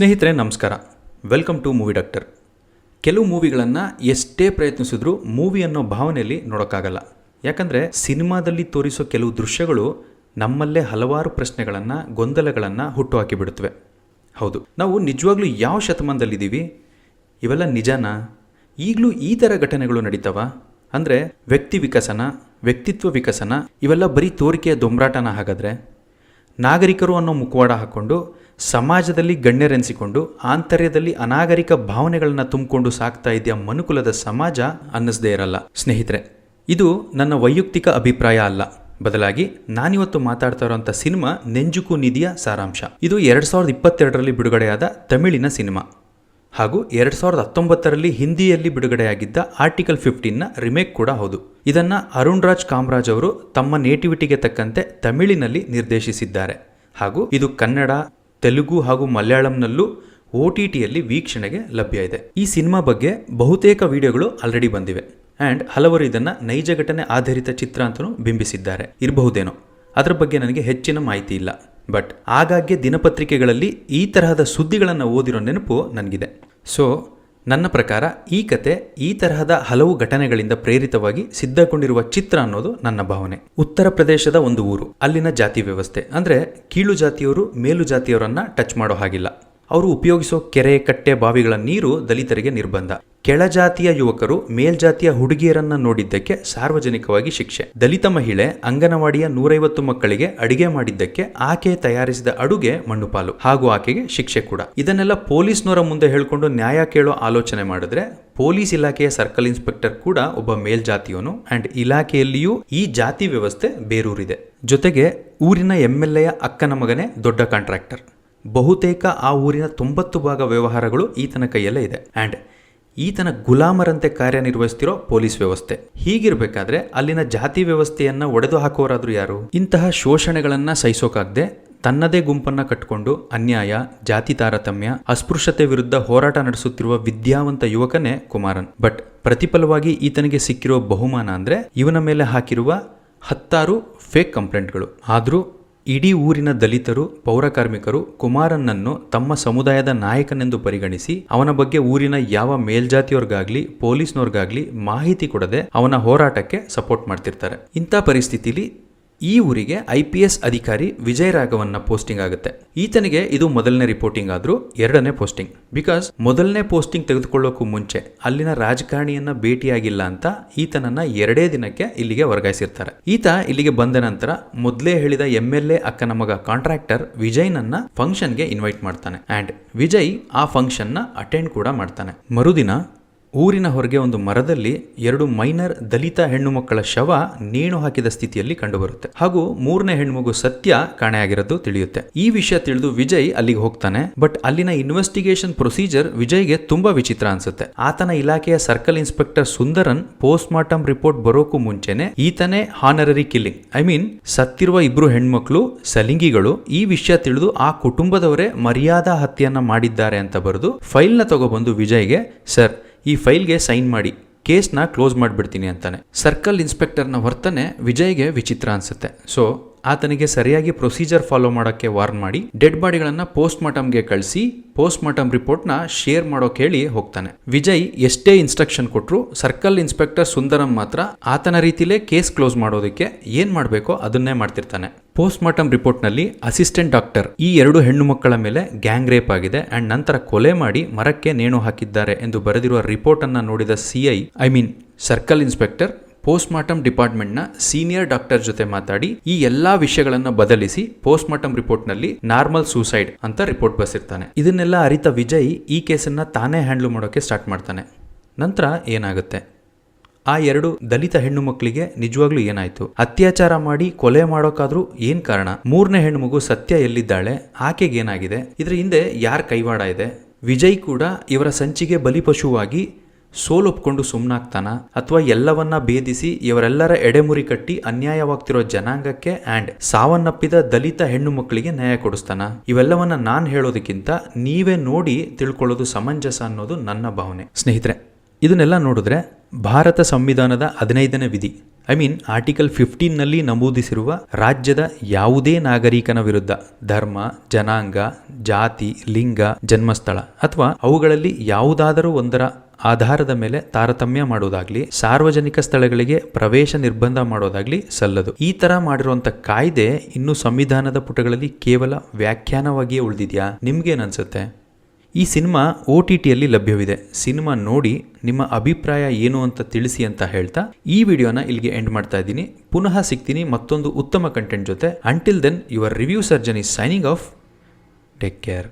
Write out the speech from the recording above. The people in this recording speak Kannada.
ಸ್ನೇಹಿತರೆ, ನಮಸ್ಕಾರ. ವೆಲ್ಕಮ್ ಟು ಮೂವಿ ಡಾಕ್ಟರ್ ಕೆಲವು ಮೂವಿಗಳನ್ನು ಎಷ್ಟೇ ಪ್ರಯತ್ನಿಸಿದ್ರೂ ಮೂವಿ ಅನ್ನೋ ಭಾವನೆಯಲ್ಲಿ ನೋಡೋಕ್ಕಾಗಲ್ಲ. ಯಾಕಂದರೆ ಸಿನಿಮಾದಲ್ಲಿ ತೋರಿಸೋ ಕೆಲವು ದೃಶ್ಯಗಳು ನಮ್ಮಲ್ಲೇ ಹಲವಾರು ಪ್ರಶ್ನೆಗಳನ್ನು, ಗೊಂದಲಗಳನ್ನು ಹುಟ್ಟುಹಾಕಿ ಬಿಡುತ್ತವೆ ಹೌದು, ನಾವು ನಿಜವಾಗ್ಲೂ ಯಾವ ಶತಮಾನದಲ್ಲಿದ್ದೀವಿ? ಇವೆಲ್ಲ ನಿಜನಾ? ಈಗಲೂ ಈ ಥರ ಘಟನೆಗಳು ನಡೀತಾವ? ಅಂದರೆ ವ್ಯಕ್ತಿ ವಿಕಸನ, ವ್ಯಕ್ತಿತ್ವ ವಿಕಸನ, ಇವೆಲ್ಲ ಬರೀ ತೋರಿಕೆಯ ದೊಂಬರಾಟನ ಹಾಗಾದರೆ? ನಾಗರಿಕರು ಅನ್ನೋ ಮುಖವಾಡ ಹಾಕ್ಕೊಂಡು ಸಮಾಜದಲ್ಲಿ ಗಣ್ಯರೆನಿಸಿಕೊಂಡು ಆಂತರ್ಯದಲ್ಲಿ ಅನಾಗರಿಕ ಭಾವನೆಗಳನ್ನು ತುಂಬಿಕೊಂಡು ಸಾಕ್ತಾ ಇದೆಯಾ ಮನುಕುಲದ ಸಮಾಜ ಅನ್ನಿಸದೇ ಇರಲ್ಲ. ಸ್ನೇಹಿತರೆ, ಇದು ನನ್ನ ವೈಯಕ್ತಿಕ ಅಭಿಪ್ರಾಯ ಅಲ್ಲ. ಬದಲಾಗಿ ನಾನಿವತ್ತು ಮಾತಾಡ್ತಾ ಇರೋಂಥ ಸಿನಿಮಾ ನೆಂಜುಕು ನಿಧಿಯ ಸಾರಾಂಶ. ಇದು ಎರಡು ಸಾವಿರದ ಇಪ್ಪತ್ತೆರಡರಲ್ಲಿ ಬಿಡುಗಡೆಯಾದ ತಮಿಳಿನ ಸಿನಿಮಾ. ಹಾಗೂ ಎರಡು ಸಾವಿರದ ಹತ್ತೊಂಬತ್ತರಲ್ಲಿ ಹಿಂದಿಯಲ್ಲಿ ಬಿಡುಗಡೆಯಾಗಿದ್ದ ಆರ್ಟಿಕಲ್ ಫಿಫ್ಟೀನ್ನ ರಿಮೇಕ್ ಕೂಡ ಹೌದು. ಇದನ್ನು ಅರುಣ್ ರಾಜ್ ಕಾಮರಾಜ್ ಅವರು ತಮ್ಮ ನೇಟಿವಿಟಿಗೆ ತಕ್ಕಂತೆ ತಮಿಳಿನಲ್ಲಿ ನಿರ್ದೇಶಿಸಿದ್ದಾರೆ. ಹಾಗೂ ಇದು ಕನ್ನಡ ತೆಲುಗು ಹಾಗೂ ಮಲಯಾಳಂನಲ್ಲೂ ಒ ಟಿ ಟಿಯಲ್ಲಿ ವೀಕ್ಷಣೆಗೆ ಲಭ್ಯ ಇದೆ. ಈ ಸಿನಿಮಾ ಬಗ್ಗೆ ಬಹುತೇಕ ವಿಡಿಯೋಗಳು ಆಲ್ರೆಡಿ ಬಂದಿವೆ. ಆ್ಯಂಡ್ ಹಲವರು ಇದನ್ನು ನೈಜ ಘಟನೆ ಆಧಾರಿತ ಚಿತ್ರ ಅಂತಲೂ ಬಿಂಬಿಸಿದ್ದಾರೆ. ಇರಬಹುದೇನೋ? ಅದರ ಬಗ್ಗೆ ನನಗೆ ಹೆಚ್ಚಿನ ಮಾಹಿತಿ ಇಲ್ಲ. ಬಟ್ ಆಗಾಗ್ಗೆ ದಿನಪತ್ರಿಕೆಗಳಲ್ಲಿ ಈ ತರಹದ ಸುದ್ದಿಗಳನ್ನು ಓದಿರೋ ನೆನಪು ನನಗಿದೆ. ಸೊ ನನ್ನ ಪ್ರಕಾರ ಈ ಕತೆ ಈ ತರಹದ ಹಲವು ಘಟನೆಗಳಿಂದ ಪ್ರೇರಿತವಾಗಿ ಸಿದ್ಧಗೊಂಡಿರುವ ಚಿತ್ರ ಅನ್ನೋದು ನನ್ನ ಭಾವನೆ. ಉತ್ತರ ಪ್ರದೇಶದ ಒಂದು ಊರು, ಅಲ್ಲಿನ ಜಾತಿ ವ್ಯವಸ್ಥೆ. ಅಂದ್ರೆ ಕೀಳು ಜಾತಿಯವರು ಮೇಲು ಜಾತಿಯವರನ್ನ ಟಚ್ ಮಾಡೋ ಹಾಗಿಲ್ಲ. ಅವರು ಉಪಯೋಗಿಸೋ ಕೆರೆ, ಕಟ್ಟೆ, ಬಾವಿಗಳ ನೀರು ದಲಿತರಿಗೆ ನಿರ್ಬಂಧ. ಕೆಳಜಾತಿಯ ಯುವಕರು ಮೇಲ್ಜಾತಿಯ ಹುಡುಗಿಯರನ್ನ ನೋಡಿದ್ದಕ್ಕೆ ಸಾರ್ವಜನಿಕವಾಗಿ ಶಿಕ್ಷೆ. ದಲಿತ ಮಹಿಳೆ ಅಂಗನವಾಡಿಯ ನೂರೈವತ್ತು ಮಕ್ಕಳಿಗೆ ಅಡಿಗೆ ಮಾಡಿದ್ದಕ್ಕೆ ಆಕೆ ತಯಾರಿಸಿದ ಅಡುಗೆ ಮಣ್ಣುಪಾಲು ಹಾಗೂ ಆಕೆಗೆ ಶಿಕ್ಷೆ ಕೂಡ. ಇದನ್ನೆಲ್ಲ ಪೊಲೀಸ್ನವರ ಮುಂದೆ ಹೇಳ್ಕೊಂಡು ನ್ಯಾಯ ಕೇಳೋ ಆಲೋಚನೆ ಮಾಡಿದ್ರೆ ಪೊಲೀಸ್ ಇಲಾಖೆಯ ಸರ್ಕಲ್ ಇನ್ಸ್ಪೆಕ್ಟರ್ ಕೂಡ ಒಬ್ಬ ಮೇಲ್ಜಾತಿಯವನು ಅಂಡ್ ಇಲಾಖೆಯಲ್ಲಿಯೂ ಈ ಜಾತಿ ವ್ಯವಸ್ಥೆ ಬೇರೂರಿದೆ. ಜೊತೆಗೆ ಊರಿನ ಎಂ ಅಕ್ಕನ ಮಗನೇ ದೊಡ್ಡ ಕಾಂಟ್ರಾಕ್ಟರ್. ಬಹುತೇಕ ಆ ಊರಿನ ತೊಂಬತ್ತು ಭಾಗ ವ್ಯವಹಾರಗಳು ಈತನ ಕೈಯಲ್ಲೇ ಇದೆ. ಆ್ಯಂಡ್ ಈತನ ಗುಲಾಮರಂತೆ ಕಾರ್ಯನಿರ್ವಹಿಸ್ತಿರೋ ಪೊಲೀಸ್ ವ್ಯವಸ್ಥೆ. ಹೀಗಿರಬೇಕಾದ್ರೆ ಅಲ್ಲಿನ ಜಾತಿ ವ್ಯವಸ್ಥೆಯನ್ನು ಒಡೆದು ಹಾಕೋರಾದ್ರು ಯಾರು? ಇಂತಹ ಶೋಷಣೆಗಳನ್ನು ಸಹಿಸೋಕಾಗದೆ ತನ್ನದೇ ಗುಂಪನ್ನು ಕಟ್ಟಿಕೊಂಡು ಅನ್ಯಾಯ ಜಾತಿ ತಾರತಮ್ಯ ಅಸ್ಪೃಶ್ಯತೆ ವಿರುದ್ಧ ಹೋರಾಟ ನಡೆಸುತ್ತಿರುವ ವಿದ್ಯಾವಂತ ಯುವಕನೇ ಕುಮಾರನ್. ಬಟ್ ಪ್ರತಿಫಲವಾಗಿ ಈತನಿಗೆ ಸಿಕ್ಕಿರೋ ಬಹುಮಾನ ಅಂದರೆ ಇವನ ಮೇಲೆ ಹಾಕಿರುವ ಹತ್ತಾರು ಫೇಕ್ ಕಂಪ್ಲೇಂಟ್ಗಳು ಆದರೂ ಇಡೀ ಊರಿನ ದಲಿತರು, ಪೌರಕಾರ್ಮಿಕರು, ಕುಮಾರನನ್ನು ತಮ್ಮ ಸಮುದಾಯದ ನಾಯಕನೆಂದು ಪರಿಗಣಿಸಿ ಅವನ ಬಗ್ಗೆ ಊರಿನ ಯಾವ ಮೇಲ್ಜಾತಿಯವ್ರಿಗಾಗ್ಲಿ, ಪೊಲೀಸ್ನವ್ರಿಗಾಗ್ಲಿ ಮಾಹಿತಿ ಕೊಡದೆ ಅವನ ಹೋರಾಟಕ್ಕೆ ಸಪೋರ್ಟ್ ಮಾಡ್ತಿರ್ತಾರೆ. ಇಂಥ ಪರಿಸ್ಥಿತಿಲಿ ಈ ಊರಿಗೆ ಐ ಪಿ ಎಸ್ ಅಧಿಕಾರಿ ವಿಜಯ್ ರಾಘವನ್ನ ಪೋಸ್ಟಿಂಗ್ ಆಗುತ್ತೆ. ಈತನಿಗೆ ಇದು ಮೊದಲನೇ ರಿಪೋರ್ಟಿಂಗ್ ಆದ್ರೂ ಎರಡನೇ ಪೋಸ್ಟಿಂಗ್. ಬಿಕಾಸ್ ಮೊದಲನೇ ಪೋಸ್ಟಿಂಗ್ ತೆಗೆದುಕೊಳ್ಳೋಕ್ಕೂ ಮುಂಚೆ ಅಲ್ಲಿನ ರಾಜಕಾರಣಿಯನ್ನ ಭೇಟಿಯಾಗಿಲ್ಲ ಅಂತ ಈತನನ್ನ ಎರಡೇ ದಿನಕ್ಕೆ ಇಲ್ಲಿಗೆ ವರ್ಗಾಯಿಸಿರ್ತಾರೆ. ಈತ ಇಲ್ಲಿಗೆ ಬಂದ ನಂತರ ಮೊದಲೇ ಹೇಳಿದ ಎಂ ಎಲ್ ಎ ಅಕ್ಕನ ಮಗ ಕಾಂಟ್ರಾಕ್ಟರ್ ವಿಜಯ್ನನ್ನ ಫಂಕ್ಷನ್ಗೆ ಇನ್ವೈಟ್ ಮಾಡ್ತಾನೆ. ಅಂಡ್ ವಿಜಯ್ ಆ ಫಂಕ್ಷನ್ನ ಅಟೆಂಡ್ ಕೂಡ ಮಾಡ್ತಾನೆ. ಮರುದಿನ ಊರಿನ ಹೊರಗೆ ಒಂದು ಮರದಲ್ಲಿ ಎರಡು ಮೈನರ್ ದಲಿತ ಹೆಣ್ಣು ಮಕ್ಕಳ ಶವ ನೇಣು ಹಾಕಿದ ಸ್ಥಿತಿಯಲ್ಲಿ ಕಂಡುಬರುತ್ತೆ. ಹಾಗೂ ಮೂರನೇ ಹೆಣ್ಮಗು ಸತ್ಯ ಕಾಣೆಯಾಗಿರೋದು ತಿಳಿಯುತ್ತೆ. ಈ ವಿಷಯ ತಿಳಿದು ವಿಜಯ್ ಅಲ್ಲಿಗೆ ಹೋಗ್ತಾನೆ. ಬಟ್ ಅಲ್ಲಿನ ಇನ್ವೆಸ್ಟಿಗೇಷನ್ ಪ್ರೊಸೀಜರ್ ವಿಜಯ್ಗೆ ತುಂಬಾ ವಿಚಿತ್ರ ಅನ್ಸುತ್ತೆ. ಆತನ ಇಲಾಖೆಯ circle inspector Sundaran post mortem report ಬರೋಕು ಮುಂಚೆನೆ ಈತನೇ ಹಾನರರಿ ಕಿಲ್ಲಿಂಗ್. ಐ ಮೀನ್ ಸತ್ತಿರುವ ಇಬ್ರು ಹೆಣ್ಮಕ್ಳು, ಸಲಿಂಗಿಗಳು ಈ ವಿಷಯ ತಿಳಿದು ಆ ಕುಟುಂಬದವರೇ ಮರ್ಯಾದಾ ಹತ್ಯೆಯನ್ನ ಮಾಡಿದ್ದಾರೆ ಅಂತ ಬರೆದು ಫೈಲ್ನ ತಗೊಬಂದು ವಿಜಯ್ಗೆ, ಸರ್ ಈ ಫೈಲ್ಗೆ ಸೈನ್ ಮಾಡಿ, ಕೇಸ್ನ ಕ್ಲೋಸ್ ಮಾಡಿಬಿಡ್ತೀನಿ ಅಂತಾನೆ. ಸರ್ಕಲ್ ಇನ್ಸ್ಪೆಕ್ಟರ್ನ ವರ್ತನೆ ವಿಜಯ್ಗೆ ವಿಚಿತ್ರ ಅನ್ಸುತ್ತೆ. ಸೊ ಆತನಿಗೆ ಸರಿಯಾಗಿ ಪ್ರೊಸೀಜರ್ ಫಾಲೋ ಮಾಡೋಕ್ಕೆ ವಾರ್ನ್ ಮಾಡಿ ಡೆಡ್ ಬಾಡಿಗಳನ್ನು ಪೋಸ್ಟ್ ಮಾರ್ಟಮ್ಗೆ ಕಳಿಸಿ ಪೋಸ್ಟ್ ಮಾರ್ಟಮ್ ರಿಪೋರ್ಟ್ನ ಶೇರ್ ಮಾಡೋಕೆ ಹೇಳಿ ಹೋಗ್ತಾನೆ. ವಿಜಯ್ ಎಷ್ಟೇ ಇನ್ಸ್ಟ್ರಕ್ಷನ್ ಕೊಟ್ಟರು ಸರ್ಕಲ್ ಇನ್ಸ್ಪೆಕ್ಟರ್ ಸುಂದರಂ ಮಾತ್ರ ಆತನ ರೀತಿಲೇ ಕೇಸ್ ಕ್ಲೋಸ್ ಮಾಡೋದಕ್ಕೆ ಏನ್ ಮಾಡಬೇಕೋ ಅದನ್ನೇ ಮಾಡ್ತಿರ್ತಾನೆ. ಪೋಸ್ಟ್ ಮಾರ್ಟಮ್ ರಿಪೋರ್ಟ್ನಲ್ಲಿ ಅಸಿಸ್ಟೆಂಟ್ ಡಾಕ್ಟರ್ ಈ ಎರಡು ಹೆಣ್ಣು ಮಕ್ಕಳ ಮೇಲೆ ಗ್ಯಾಂಗ್ ರೇಪ್ ಆಗಿದೆ ಅಂಡ್ ನಂತರ ಕೊಲೆ ಮಾಡಿ ಮರಕ್ಕೆ ನೇಣು ಹಾಕಿದ್ದಾರೆ ಎಂದು ಬರೆದಿರುವ ರಿಪೋರ್ಟ್ ಅನ್ನ ನೋಡಿದ CI I mean circle inspector post mortem ಡಿಪಾರ್ಟ್ಮೆಂಟ್ನ ಸೀನಿಯರ್ ಡಾಕ್ಟರ್ ಜೊತೆ ಮಾತಾಡಿ ಈ ಎಲ್ಲಾ ವಿಷಯಗಳನ್ನು ಬದಲಿಸಿ ಪೋಸ್ಟ್ ಮಾರ್ಟಮ್ ರಿಪೋರ್ಟ್ನಲ್ಲಿ ನಾರ್ಮಲ್ ಸೂಸೈಡ್ ಅಂತ ರಿಪೋರ್ಟ್ ಬಸಿರ್ತಾನೆ ಇದನ್ನೆಲ್ಲ ಅರಿತ ವಿಜಯ್ ಈ ಕೇಸನ್ನ ತಾನೇ ಹ್ಯಾಂಡಲ್ ಮಾಡೋಕೆ ಸ್ಟಾರ್ಟ್ ಮಾಡ್ತಾನೆ. ನಂತರ ಏನಾಗುತ್ತೆ? ಆ ಎರಡು ದಲಿತ ಹೆಣ್ಣು ಮಕ್ಕಳಿಗೆ ನಿಜವಾಗ್ಲೂ ಏನಾಯ್ತು? ಅತ್ಯಾಚಾರ ಮಾಡಿ ಕೊಲೆ ಮಾಡೋಕ್ಕಾದ್ರೂ ಏನ್ ಕಾರಣ? ಮೂರನೇ ಹೆಣ್ಣು ಮಗು ಸತ್ಯ ಎಲ್ಲಿದ್ದಾಳೆ? ಆಕೆಗೆ ಏನಾಗಿದೆ? ಇದ್ರ ಹಿಂದೆ ಯಾರ ಕೈವಾಡ ಇದೆ? ವಿಜಯ್ ಕೂಡ ಇವರ ಸಂಚಿಗೆ ಬಲಿಪಶುವಾಗಿ ಸೋಲೊಪ್ಕೊಂಡು ಸುಮ್ಮನಾಗ್ತಾನ ಅಥವಾ ಎಲ್ಲವನ್ನ ಭೇದಿಸಿ ಇವರೆಲ್ಲರ ಎಡೆಮುರಿ ಕಟ್ಟಿ ಅನ್ಯಾಯವಾಗ್ತಿರೋ ಜನಾಂಗಕ್ಕೆ ಆ್ಯಂಡ್ ಸಾವನ್ನಪ್ಪಿದ ದಲಿತ ಹೆಣ್ಣು ಮಕ್ಕಳಿಗೆ ನ್ಯಾಯ ಕೊಡಿಸ್ತಾನ? ಇವೆಲ್ಲವನ್ನ ನಾನು ಹೇಳೋದಕ್ಕಿಂತ ನೀವೇ ನೋಡಿ ತಿಳ್ಕೊಳ್ಳೋದು ಸಮಂಜಸ ಅನ್ನೋದು ನನ್ನ ಭಾವನೆ. ಸ್ನೇಹಿತರೆ, ಇದನ್ನೆಲ್ಲ ನೋಡಿದ್ರೆ ಭಾರತ ಸಂವಿಧಾನದ ಹದಿನೈದನೇ ವಿಧಿ, ಐ ಮೀನ್ ಆರ್ಟಿಕಲ್ ಫಿಫ್ಟೀನ್ನಲ್ಲಿ ನಮೂದಿಸಿರುವ ರಾಜ್ಯದ ಯಾವುದೇ ನಾಗರಿಕನ ವಿರುದ್ಧ ಧರ್ಮ, ಜನಾಂಗ, ಜಾತಿ, ಲಿಂಗ, ಜನ್ಮಸ್ಥಳ ಅಥವಾ ಅವುಗಳಲ್ಲಿ ಯಾವುದಾದರೂ ಒಂದರ ಆಧಾರದ ಮೇಲೆ ತಾರತಮ್ಯ ಮಾಡೋದಾಗ್ಲಿ, ಸಾರ್ವಜನಿಕ ಸ್ಥಳಗಳಿಗೆ ಪ್ರವೇಶ ನಿರ್ಬಂಧ ಮಾಡೋದಾಗ್ಲಿ ಸಲ್ಲದು. ಈ ತರ ಮಾಡಿರುವಂತ ಕಾಯ್ದೆ ಇನ್ನು ಸಂವಿಧಾನದ ಪುಟಗಳಲ್ಲಿ ಕೇವಲ ವ್ಯಾಖ್ಯಾನವಾಗಿಯೇ ಉಳಿದಿದ್ಯಾ? ನಿಮ್ಗೇನ್ ಅನ್ಸುತ್ತೆ ಈ ಸಿನಿಮಾ ಒ ಟಿ ಟಿಯಲ್ಲಿ ಲಭ್ಯವಿದೆ. ಸಿನಿಮಾ ನೋಡಿ ನಿಮ್ಮ ಅಭಿಪ್ರಾಯ ಏನು ಅಂತ ತಿಳಿಸಿ ಅಂತ ಹೇಳ್ತಾ ಈ ವಿಡಿಯೋನ ಇಲ್ಲಿಗೆ ಎಂಡ್ ಮಾಡ್ತಾ ಇದ್ದೀನಿ. ಪುನಃ ಸಿಗ್ತೀನಿ ಮತ್ತೊಂದು ಉತ್ತಮ ಕಂಟೆಂಟ್ ಜೊತೆ. Until then your review surgeon is signing off take care